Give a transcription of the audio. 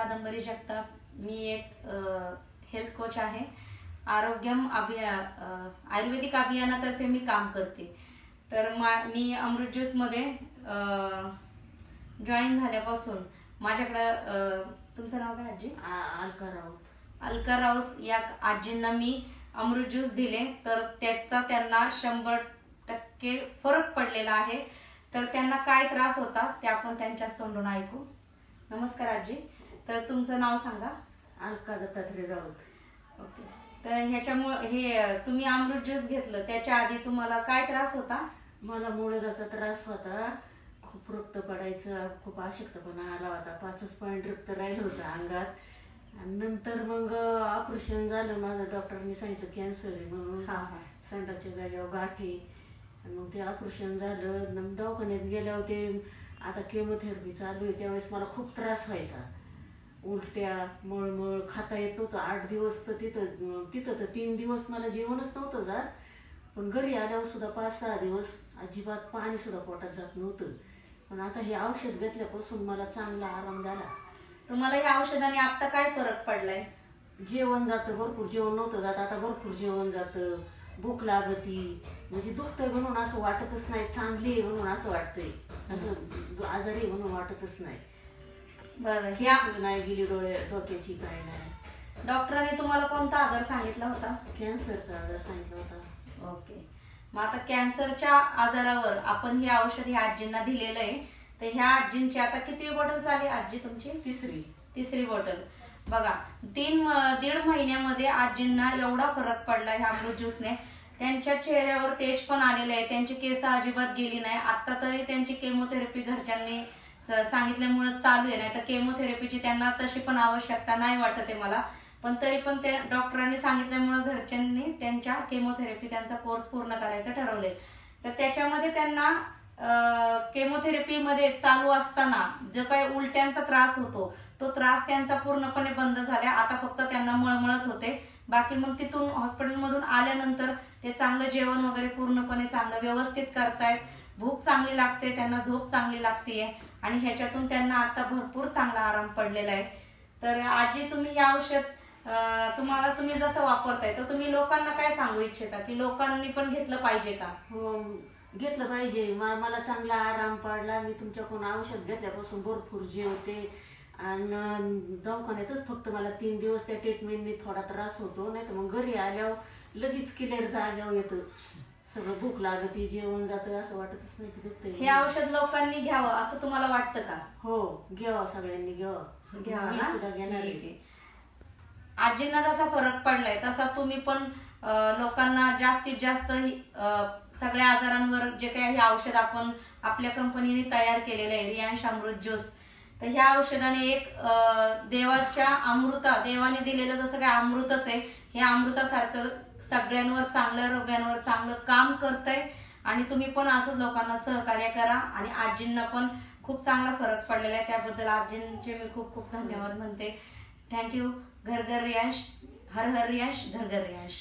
कादंबरी जगताप. मी एक health coach आहे. आरोग्यम अभिया आयुर्वेदिक अभियानातर्फे मी काम करते. तर मा मी अमृत ज्यूसमध्ये जॉईन झाल्यापासून माझ्याकडं तुमचं नाव काय आजी? अलका राऊत. अलका राऊत या आजींना मी अमृत ज्यूस दिले. तर त्याचा त्यांना शंभर टक्के फरक पडलेला आहे. तर त्यांना काय त्रास होता ते आपण त्यांच्याच तोंडून ऐकू. नमस्कार आजी. तर तुमचं नाव सांगा. अलका दत्तात्रय राऊत. ओके. तर ह्याच्यामुळे हे तुम्ही अमृत ज्यूस घेतलं त्याच्या आधी तुम्हाला काय त्रास होता? मला मुळव्याधाचा त्रास होता खूप रक्त पडायचं खूप अशक्तपणा आला होता पाचच पॉईंट रक्त राहिलं होतं अंगात. आणि नंतर मग ऑपरेशन झालं माझं डॉक्टरनी सांगितलं कॅन्सर आहे म्हणून. हा, हा. संडासच्या जागेवर गाठी. आणि मग ते ऑपरेशन झालं दवाखान्यात गेल्यावर ते आता केमोथेरपी चालू आहे त्यावेळेस मला खूप त्रास व्हायचा. उलट्या मळमळ खाता येत नव्हतं. आठ दिवस तर तिथं तिथं तर तीन दिवस मला जेवणच नव्हतं जात. पण घरी आल्यावर सुद्धा पाच सहा दिवस अजिबात पाणी सुद्धा पोटात जात नव्हतं. पण आता हे औषध घेतल्यापासून मला चांगला आराम झाला. तुम्हाला या औषधाने आता काय फरक पडलाय? जेवण जातं भरपूर जेवण नव्हतं जात. आता भरपूर जेवण जातं. भूक लागती. म्हणजे दुखतंय म्हणून असं वाटतच नाही. चांगली आहे म्हणून असं वाटतंय. असं आजारी म्हणून वाटतच नाही. बरं ह्या नाही गेली डोळे डोक्याची काय नाही. डॉक्टरांनी तुम्हाला कोणता आजार सांगितला होता? कॅन्सरचा आजार सांगितला होता. ओके. मग आता कॅन्सरच्या आजारावर आपण हे औषध ह्या आजींना दिलेलं आहे. तर ह्या आजींची आता किती बॉटल झाली आजी तुमची? तिसरी. तिसरी बॉटल. बघा तीन म- दीड महिन्यामध्ये आजींना एवढा फरक पडला ह्या अमृत ज्यूसने त्यांच्या चेहऱ्यावर तेज पण आलेले आहे. त्यांची केस अजिबात गेली नाही. आता तरी त्यांची केमोथेरपी घरच्यांनी सांगितल्यामुळं चालू आहे. नाही तर केमोथेरपीची त्यांना तशी पण आवश्यकता नाही वाटत आहे मला. पण तरी पण त्या डॉक्टरांनी सांगितल्यामुळं घरच्यांनी त्यांच्या केमोथेरपी त्यांचा कोर्स पूर्ण करायचं ठरवले तर त्याच्यामध्ये त्यांना केमोथेरपीमध्ये चालू असताना जो काही उलट्यांचा त्रास होतो तो त्रास त्यांचा पूर्णपणे बंद झाला. आता फक्त त्यांना मळमळच होते. बाकी मग तिथून हॉस्पिटलमधून आल्यानंतर ते चांगलं जेवण वगैरे पूर्णपणे चांगलं व्यवस्थित करतायत. भूक चांगली लागते त्यांना झोप चांगली लागतेय. आणि ह्याच्यातून त्यांना आता भरपूर चांगला आराम पडलेला आहे. तर आजी तुम्ही या औषध तुम्हाला तुम्ही जसं वापरताय तर तुम्ही लोकांना काय सांगू इच्छिता? की लोकांनी पण घेतलं पाहिजे का? हो घेतलं पाहिजे. मला चांगला आराम पडला. मी तुमच्याकडून औषध घेतल्यापासून भरपूर जेवते आणि दवाखान्यातच फक्त मला तीन दिवस त्या ट्रीटमेंटनी थोडा त्रास होतो. नाही तर मग घरी आल्यावर लगेच क्लिअर जाग्यावर येतं. सगळं भूक लागते जेवण जातं असं वाटतच नाही की दुखतंय हे औषध लोकांनी घ्यावं असं तुम्हाला वाटतं का हो घ्यावा सगळ्यांनी घ्यावा घ्यावा मी ना? सुद्धा घेणार ठीक आहे आहे. आजींना जसा फरक पडलाय तसा तुम्ही पण अं, लोकांना जास्तीत जास्त ही, अं, सगळ्या आजारांवर जे काही हे औषध आपण आपल्या कंपनीने तयार केलेलं आहे रियांश अमृत ज्यूस तर ह्या औषधाने एक अं, देवाच्या अमृता देवाने दिलेलं जसं काय अमृतच आहे हे अमृतासारखं सगळ्यांवर चांगल्या रोग्यांवर चांगलं काम करतंय. आणि तुम्ही पण असंच लोकांना सहकार्य करा. आणि आजींना पण खूप चांगला फरक पडलेला आहे. त्याबद्दल आजींचे मी खूप खूप धन्यवाद म्हणते. थँक्यू घर घर रियांश हर हर रियांश घर घर रियांश.